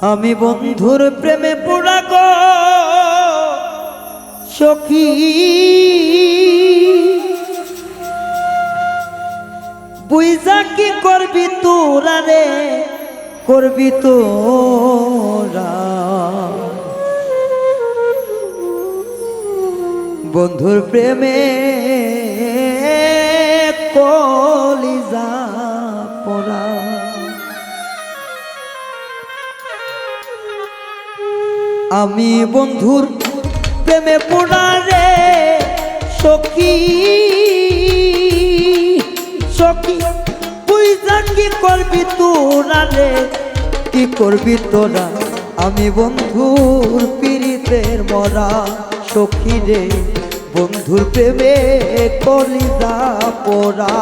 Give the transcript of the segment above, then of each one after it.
আমি বন্ধুর প্রেমে পোড়া গো, সখী। বুঝা কি করবি তোরা রে, করবি তোরা। বন্ধুর প্রেমে কলিজা আমি বন্ধুর প্রেমে পোড়া রে, সখী। সখী, তুই কি করবি তোরা রে, কি করবি তোরা? আমি বন্ধুর পীড়িতের মরা সখী রে, বন্ধুর প্রেমে কলিজা পোড়া।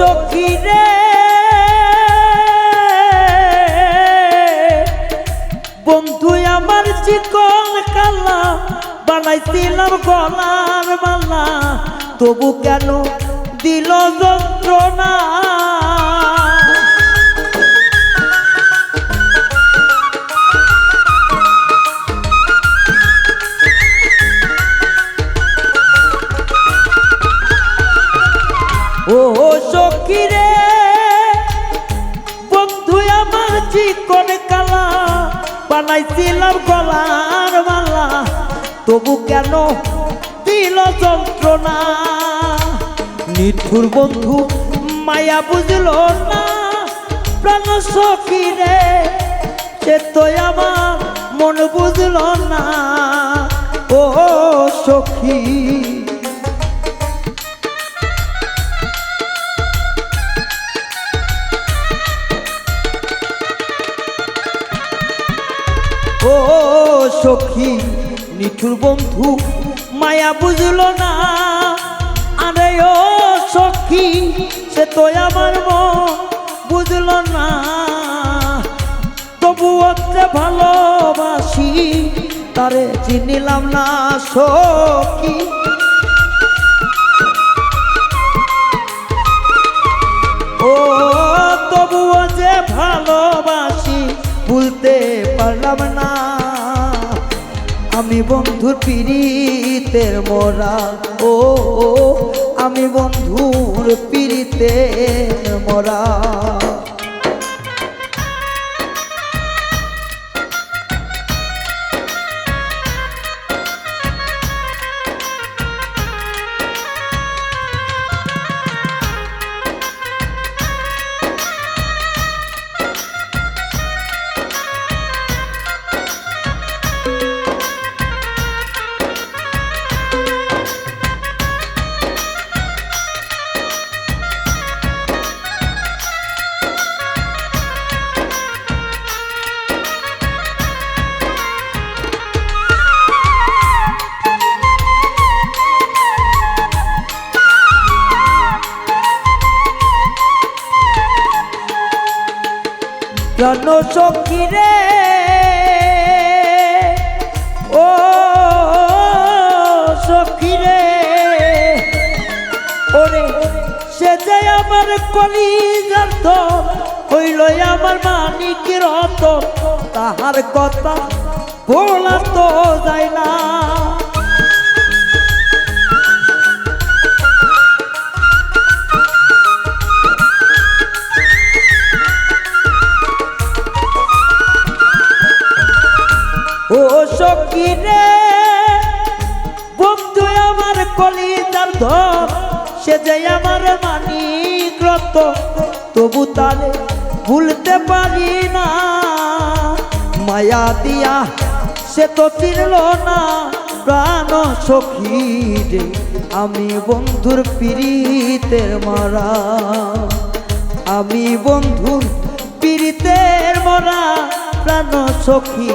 সখী রে। বন্ধু আমার চিকন কালা বানাইছিলাম গলার মালা। তবু কেন দিল যন্ত্রণা? বানাইছিলাম গলার মালা। তবু কেন দিল যন্ত্রণা? নিঠুর বন্ধু মায়া বুঝল না। প্রাণ সখী রে সে তো আমার মন বুঝল না। ও সখী। ও সখী, নিঠুর বন্ধু, মায়া বুঝলো না। আরে ও সখী, সে তো আমার মন বুঝলো না। তবু যে ভালোবাসি, তারে চিনিলাম না সখী। ও পারলাম না। আমি বন্ধুর পীড়িতের মরা ও আমি বন্ধুর পীড়িতের মোরা। জন সখী রে। ও সখী রে। ওরে, সে যে আমার কলিজার তো হইল আমার মানিক রত তাহার কথা বলা তো যায় না। ও সখী রে বন্ধু আমার কলিজার ধর সে যে আমার মানিক রত, তবু তারে ভুলতে পারি না। মায়া দিয়া সে তো চিনল না, প্রাণ সখী রে আমি বন্ধুর পীড়িতের মারা। আমি বন্ধুর পীড়িতের মরা। প্রাণ সখী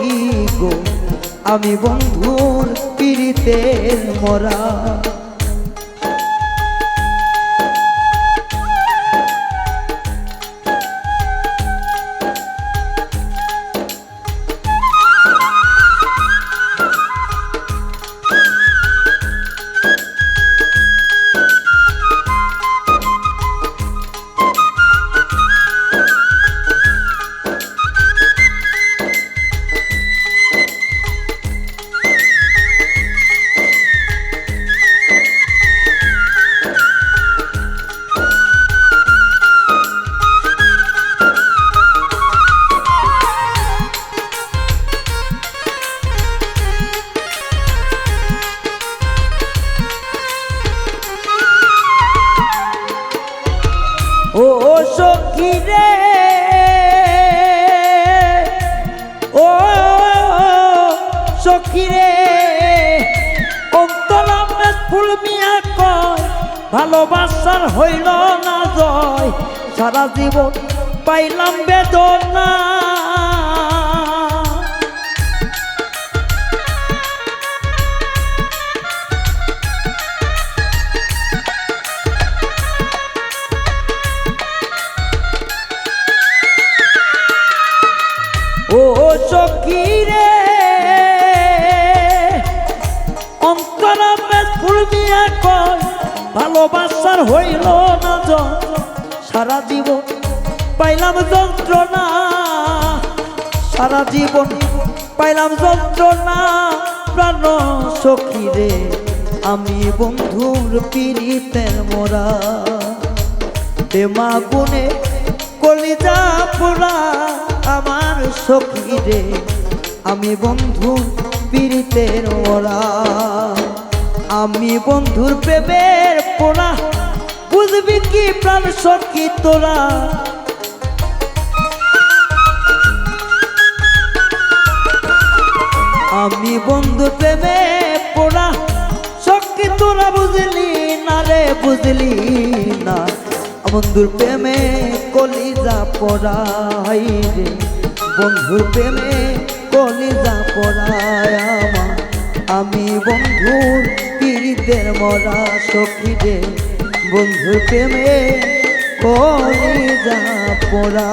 গো। আমি বন্ধুর পীড়িতের মরা। ভালোবাসার হইল না জয়। সারা জীবন পাইলাম বেদনা। ভালোবাসার হইল না সারা জীবন পাইলাম যন্ত্রণা। সারা জীবন পাইলাম যন্ত্রণা, প্রাণ সখী রে, আমি বন্ধুর পীড়িতের মোরা। প্রেমা গুনে কলিজা পোড়া আমার সখী রে, আমি বন্ধু পীড়িতের ওরা আমি বন্ধুর প্রেমের পোড়া বুঝবি কি প্রাণ সখী তোরা? আমি বন্ধু প্রেমে পোড়া সখী তোরা, বুঝলি না রে, বুঝলি না। বন্ধুর প্রেমে কলিজা পড়াই রে, বন্ধুর প্রেমে কলিজা পড়ায় আমার। আমি বন্ধুর পীড়িতের মরা সখী রে প্রেমে প্রেমে কলিজা পড়া।